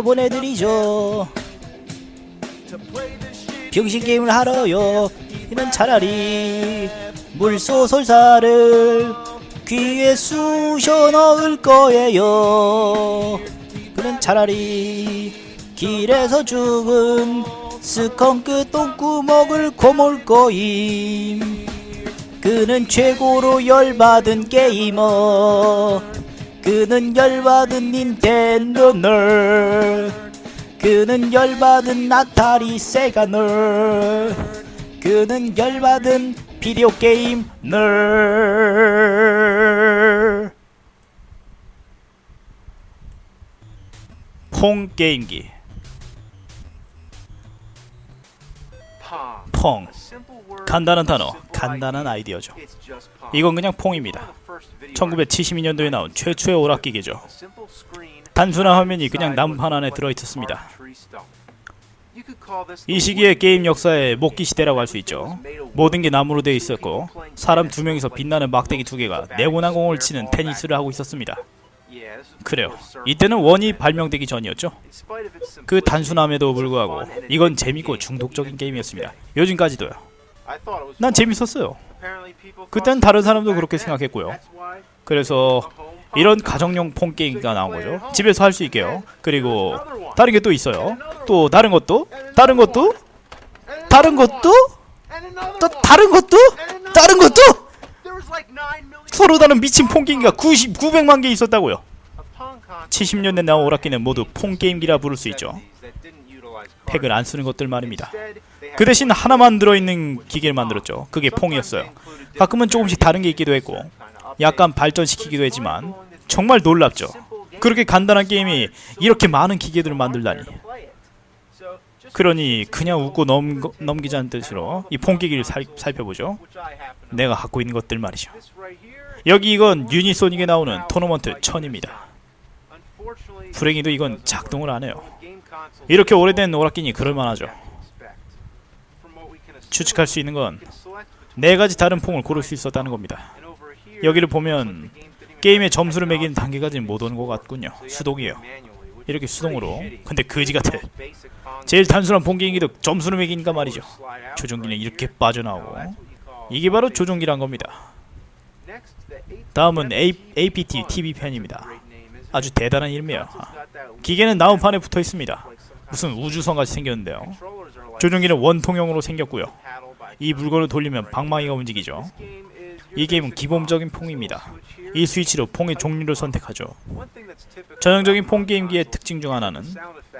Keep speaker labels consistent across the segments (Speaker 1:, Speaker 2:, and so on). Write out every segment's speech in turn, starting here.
Speaker 1: 돌려보내드리죠. 병신 게임을 하러요. 이는 차라리 물소설사를 귀에 쑤셔 넣을 거예요. 그는 차라리 길에서 죽은 스컹크 똥구멍을 고물 거임. 그는 최고로 열받은 게이머 그는 열받은 닌텐도 널 그는 열받은 나타리 세가 널 그는 열받은 비디오 게임 널 퐁 게임기. 퐁 간단한 단어. 간단한 아이디어죠. 이건 그냥 퐁입니다 1972년도에 나온 최초의 오락기계죠. 단순한 화면이 그냥 나무판 안에 들어있었습니다. 이 시기의 게임 역사의 목기 시대라고 할 수 있죠. 모든 게 나무로 되어 있었고 사람 두 명이서 빛나는 막대기 두 개가 네모난 공을 치는 테니스를 하고 있었습니다. 그래요. 이때는 원이 발명되기 전이었죠. 그 단순함에도 불구하고 이건 재밌고 중독적인 게임이었습니다. 요즘까지도요 난 재밌었어요. 그땐 다른 사람도 그렇게 생각했고요. 그래서 이런 가정용 폰 게임가 나온 거죠. 집에서 할 수 있게요. 그리고 다른 게 또 있어요. 또 다른 것도? 다른 것도? 다른 것도? 또 다른 것도? 다른 것도? 서로 다른 미친 폰 게임기가 90 900만 개 있었다고요. 70년대 나온 오락기는 모두 폰 게임기라 부를 수 있죠. 팩을 안 쓰는 것들 말입니다 그 대신 하나만 들어있는 기계를 만들었죠. 그게 퐁이었어요. 가끔은 조금씩 다른 게 있기도 했고 약간 발전시키기도 했지만 정말 놀랍죠. 그렇게 간단한 게임이 이렇게 많은 기계들을 만들다니. 그러니 그냥 웃고 넘, 넘기자는 뜻으로 이 폰기기를 살, 살펴보죠. 내가 갖고 있는 것들 말이죠. 여기 이건 유니소닉에 나오는 토너먼트 1000입니다. 불행히도 이건 작동을 안 해요. 이렇게 오래된 오락기니 그럴만하죠 추측할 수 있는 건 네 가지 다른 퐁을 고를 수 있었다는 겁니다. 여기를 보면 게임의 점수를 매기는 단계까지는 못 오는 것 같군요. 수동이에요. 이렇게 수동으로. 근데 거지 같아. 제일 단순한 폰게임기도 점수를 매기니까 말이죠. 조종기는 이렇게 빠져나오고. 이게 바로 조종기란 겁니다. 다음은 A, APT TV 편입니다. 아주 대단한 이름이에요. 기계는 나무판에 붙어 있습니다. 무슨 우주선같이 생겼는데요 조종기는 원통형으로 생겼고요. 이 물건을 돌리면 방망이가 움직이죠. 이 게임은 기본적인 퐁입니다. 이 스위치로 퐁의 종류를 선택하죠. 전형적인 퐁 게임기의 특징 중 하나는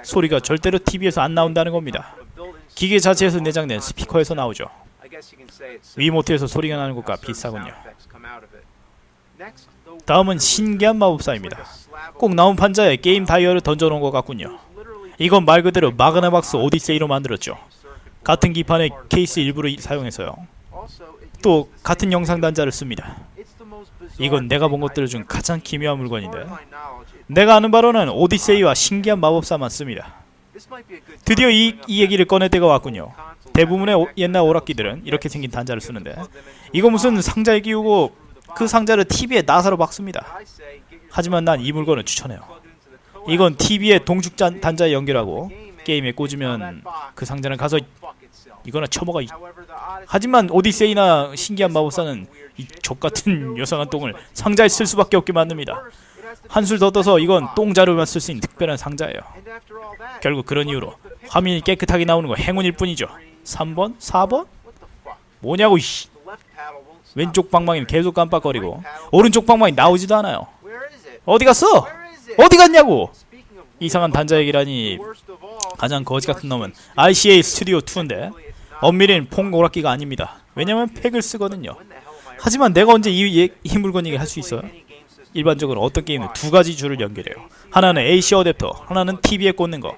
Speaker 1: 소리가 절대로 TV에서 안 나온다는 겁니다. 기계 자체에서 내장된 스피커에서 나오죠. 위모트에서 소리가 나는 것과 비슷하군요. 다음은 신기한 마법사입니다. 꼭 나온 판자에 게임 다이얼을 던져놓은 것 같군요 이건 말 그대로 마그나박스 오디세이로 만들었죠. 같은 기판의 케이스 일부를 사용해서요. 또 같은 영상 단자를 씁니다. 이건 내가 본 것들 중 가장 기묘한 물건인데 내가 아는 바로는 오디세이와 신기한 마법사만 씁니다. 드디어 이, 이 얘기를 꺼낼 때가 왔군요. 대부분의 오, 옛날 오락기들은 이렇게 생긴 단자를 쓰는데 이거 무슨 상자에 끼우고 그 상자를 TV에 나사로 박습니다. 하지만 난 이 물건을 추천해요 이건 TV에 단- 단자에 연결하고 게임에 꽂으면 그 상자는 가서 이거나 쳐먹어 이- 하지만 오디세이나 신기한 마법사는 이 족같은 요상한 똥을 상자에 쓸 수밖에 없게 만듭니다 한술 더 떠서 이건 똥 자루만 쓸 수 있는 특별한 상자예요 결국 그런 이유로 화면이 깨끗하게 나오는 건 행운일 뿐이죠 3번? 4번? 뭐냐고 이씨 왼쪽 방망이는 계속 깜빡거리고 오른쪽 방망이 나오지도 않아요 어디 갔어? 어디 갔냐고? 이상한 단자 얘기라니. 가장 거지 같은 놈은 RCA 스튜디오 2인데 엄밀히는 퐁 오락기가 아닙니다. 왜냐면 팩을 쓰거든요. 하지만 내가 언제 이, 이, 이 물건 얘기 할수 있어요? 일반적으로 어떤 게임은 두 가지 줄을 연결해요. 하나는 AC 어댑터 하나는 TV에 꽂는 거.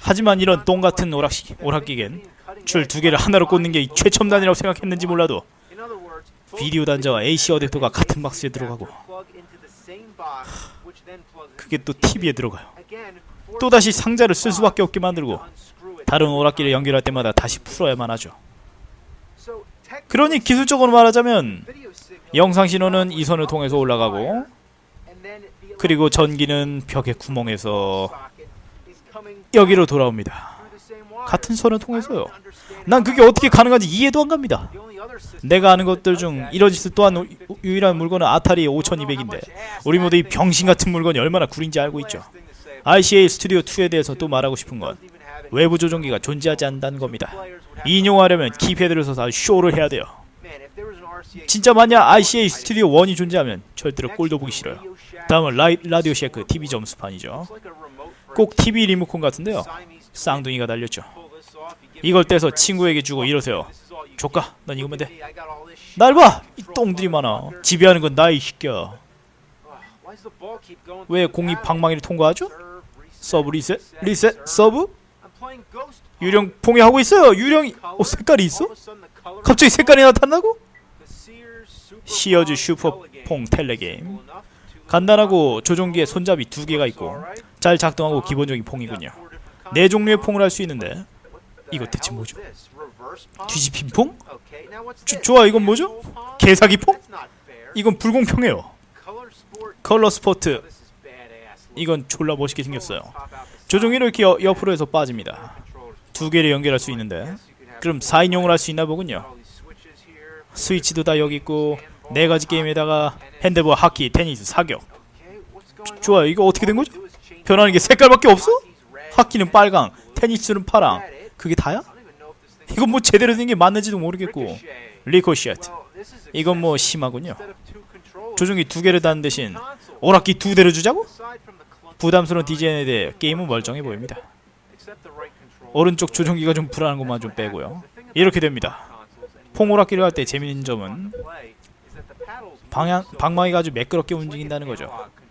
Speaker 1: 하지만 이런 똥 같은 오락기, 오락기겐 줄 두 개를 하나로 꽂는 게 최첨단이라고 생각했는지 몰라도 비디오 단자와 AC 어댑터가 같은 박스에 들어가고 그게 또 TV에 들어가요 또다시 상자를 쓸 수밖에 없게 만들고 다른 오락기를 연결할 때마다 다시 풀어야만 하죠 그러니 기술적으로 말하자면 영상 신호는 이 선을 통해서 올라가고 그리고 전기는 벽의 구멍에서 여기로 돌아옵니다. 같은 선을 통해서요. 난 그게 어떻게 가능한지 이해도 안 갑니다. 내가 아는 것들 중 이런 짓을 또한 우- 유일한 물건은 아타리 5200인데 우리 모두 이 병신 같은 물건이 얼마나 구린지 알고 있죠. RCA 스튜디오 2에 대해서 또 말하고 싶은 건 외부 조종기가 존재하지 않는다는 겁니다. 이용하려면 키패드를 써서 쇼를 해야 돼요. 진짜 만약 RCA 스튜디오 1이 존재하면 절대로 꼴도 보기 싫어요. 다음은 라이, 라디오 셰크 TV 점수판이죠. 꼭 TV 리모컨 같은데요. 쌍둥이가 달렸죠. 이걸 떼서 친구에게 주고 이러세요. 조카, 넌 이거면 돼. 날 봐! 이 똥들이 많아. 지배하는 건 나이 시켜. 왜 공이 방망이를 통과하죠? 서브 리셋? 리셋? 서브? 유령 봉해하고 있어요. 유령이 어 색깔이 있어? 갑자기 색깔이 나타나고? 시어즈 슈퍼 퐁 텔레게임 간단하고 조종기에 손잡이 두 개가 있고 잘 작동하고 기본적인 퐁이군요. 네 종류의 퐁을 할 수 있는데 이거 대체 뭐죠? 뒤집힌 퐁? 조- 좋아 이건 뭐죠? 개사기 퐁? 이건 불공평해요. 컬러 스포트 이건 졸라 멋있게 생겼어요. 조종기를 이렇게 여- 옆으로 해서 빠집니다. 두 개를 연결할 수 있는데 그럼 4인용을 할 수 있나 보군요. 스위치도 다 여기 있고 네 가지 게임에다가 핸드볼, 하키, 테니스, 사격. 좋아요. 이거 어떻게 된 거죠? 변하는 게 색깔밖에 없어? 하키는 빨강, 테니스는 파랑. 그게 다야? 이건 뭐 제대로 된 게 맞는지도 모르겠고. 리코시앳. 이건 뭐 심하군요. 조종기 두 개를 다는 대신 오락기 두 대를 주자고? 부담스러운 디자인에 대해 게임은 멀쩡해 보입니다. 오른쪽 조종기가 좀 불안한 것만 좀 빼고요. 이렇게 됩니다. 퐁오락기를 할 때 재밌는 점은 방향 방망이가 아주 매끄럽게 움직인다는 거죠.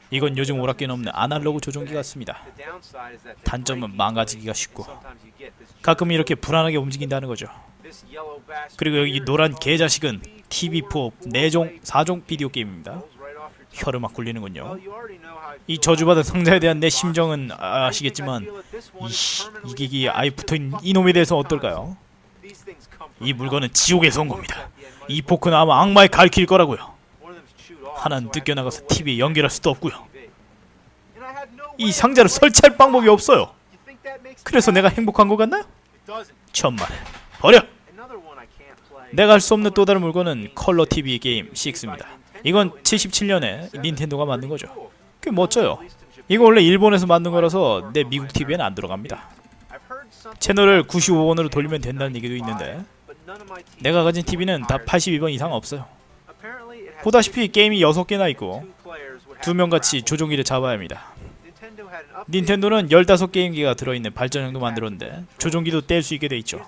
Speaker 1: 이건 요즘 오락기는 없는 아날로그 조종기 같습니다. 단점은 망가지기가 쉽고 가끔 이렇게 불안하게 움직인다는 거죠. 그리고 여기 이 노란 개자식은 TV4 4종 4종 비디오 게임입니다. 혀를 막 굴리는군요. 이 저주받은 상자에 대한 내 심정은 아- 아시겠지만 이 기기에 아예 붙어있는 이놈에 대해서 어떨까요? 이 물건은 지옥에서 온 겁니다. 이 포크는 아마 악마의 갈길 거라고요. 하나는 뜯겨나가서 TV에 연결할 수도 없고요. 이 상자를 설치할 방법이 없어요. 그래서 내가 행복한 것 같나요? 천만에 버려! 내가 할 수 없는 또 다른 물건은 컬러 TV 게임 6입니다. 이건 77년에 닌텐도가 만든 거죠. 꽤 멋져요. 이거 원래 일본에서 만든 거라서 내 미국 TV에는 안 들어갑니다. 채널을 95번으로 돌리면 된다는 얘기도 있는데 내가 가진 TV는 다 82번 이상 없어요. 보다시피 게임이 6개나 있고 두 명 같이 조종기를 잡아야 합니다. 닌텐도는 15게임기가 들어있는 발전형도 만들었는데 조종기도 뗄 수 있게 돼 있죠.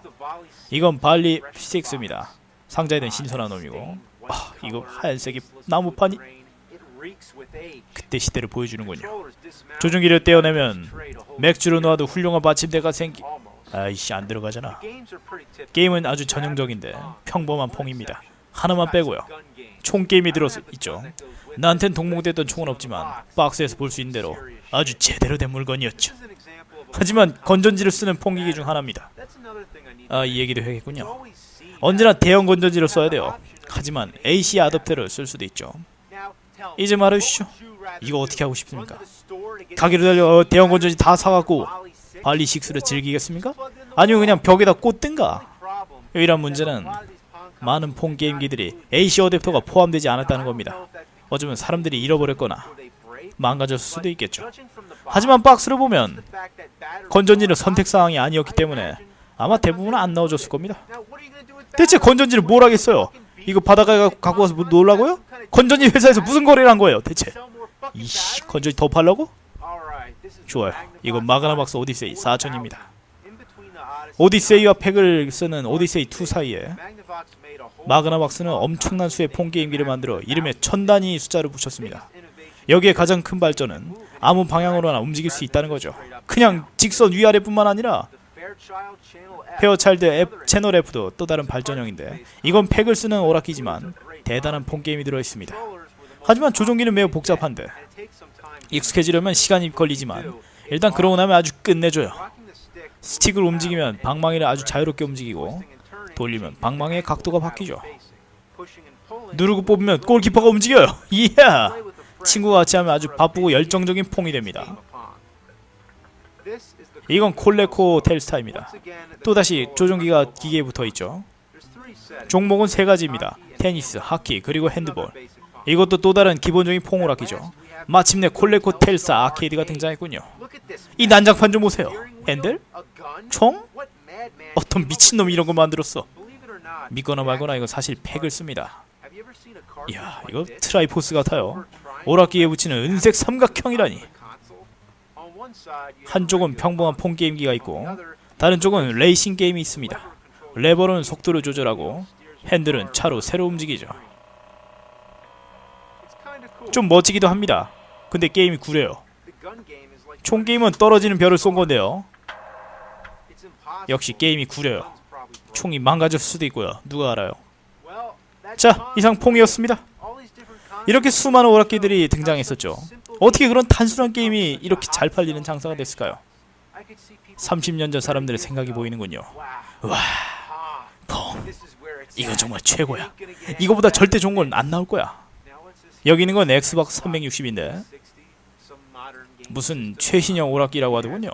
Speaker 1: 이건 발리 6입니다. 상자에 든 신선한 놈이고 아, 이거 하얀색이 나무판이 그때 시대를 보여주는군요. 조종기를 떼어내면 맥주로 놔도 훌륭한 받침대가 생기 아이씨 안 들어가잖아. 게임은 아주 전형적인데 평범한 퐁입니다. 하나만 빼고요. 총 게임이 들어 있죠. 나한텐 동봉됐던 총은 없지만 박스에서 볼 수 있는 대로 아주 제대로 된 물건이었죠. 하지만 건전지를 쓰는 퐁기기 중 하나입니다. 아 이 얘기도 해야겠군요. 언제나 대형 건전지를 써야 돼요. 하지만 AC 아답터를 쓸 수도 있죠. 이제 말해주시죠. 이거 어떻게 하고 싶습니까? 가게로 달려 어, 대형 건전지 다 사갖고 발리 식스를 즐기겠습니까? 아니면 그냥 벽에다 꽂든가. 유일한 문제는 많은 폰 게임기들이 AC 어댑터가 포함되지 않았다는 겁니다. 어쩌면 사람들이 잃어버렸거나 망가졌을 수도 있겠죠. 하지만 박스를 보면 건전지는 선택 사항이 아니었기 때문에 아마 대부분은 안 넣어줬을 겁니다. 대체 건전지를 뭘 하겠어요? 이거 바다가 갖고 와서 뭐 놀라고요? 건전지 회사에서 무슨 거래를 한 거예요, 대체? 이씨, 건전지 더 팔라고? 좋아요. 이건 마그나 박스 오디세이 4000입니다. 오디세이와 팩을 쓰는 오디세이 2 사이에 마그나 박스는 엄청난 수의 폰 게임기를 만들어 이름에 천 단위 숫자를 붙였습니다. 여기에 가장 큰 발전은 아무 방향으로나 움직일 수 있다는 거죠. 그냥 직선 위아래뿐만 아니라 페어차일드 앱 채널 F도 또 다른 발전형인데 이건 팩을 쓰는 오락기지만 대단한 폰 게임이 들어 있습니다. 하지만 조종기는 매우 복잡한데 익숙해지려면 시간이 걸리지만 일단 그러고 나면 아주 끝내줘요. 스틱을 움직이면 방망이를 아주 자유롭게 움직이고 돌리면 방망이의 각도가 바뀌죠. 누르고 뽑으면 골키퍼가 움직여요. 이야! 친구가 같이 하면 아주 바쁘고 열정적인 퐁이 됩니다. 이건 콜레코 텔스타입니다. 또다시 조종기가 기계에 붙어 있죠. 종목은 세 가지입니다. 테니스, 하키, 그리고 핸드볼. 이것도 또 다른 기본적인 퐁오락기죠. 마침내 콜레코 텔사 아케이드가 등장했군요. 이 난장판 좀 보세요. 핸들? 총? 어떤 미친놈이 이런 거 만들었어. 믿거나 말거나 이거 사실 팩을 씁니다. 이야, 이거 트라이포스 같아요. 오락기에 붙이는 은색 삼각형이라니. 한쪽은 평범한 폰 게임기가 있고 다른 쪽은 레이싱 게임이 있습니다. 레버는 속도를 조절하고 핸들은 차로 새로 움직이죠. 좀 멋지기도 합니다. 근데 게임이 구려요. 총 게임은 떨어지는 별을 쏜 건데요. 역시 게임이 구려요. 총이 망가질 수도 있고요. 누가 알아요? 자, 이상 퐁이었습니다. 이렇게 수많은 오락기들이 등장했었죠. 어떻게 그런 단순한 게임이 이렇게 잘 팔리는 장사가 됐을까요? 30년 전 사람들의 생각이 보이는군요. 와, 퐁, 이거 정말 최고야. 이거보다 절대 좋은 건 안 나올 거야. 여기 있는 건 엑스박스 360인데 무슨 최신형 오락기라고 하더군요.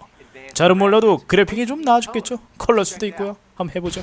Speaker 1: 잘은 몰라도 그래픽이 좀 나아졌겠죠? 컬러 수도 있고요. 한번 해보죠.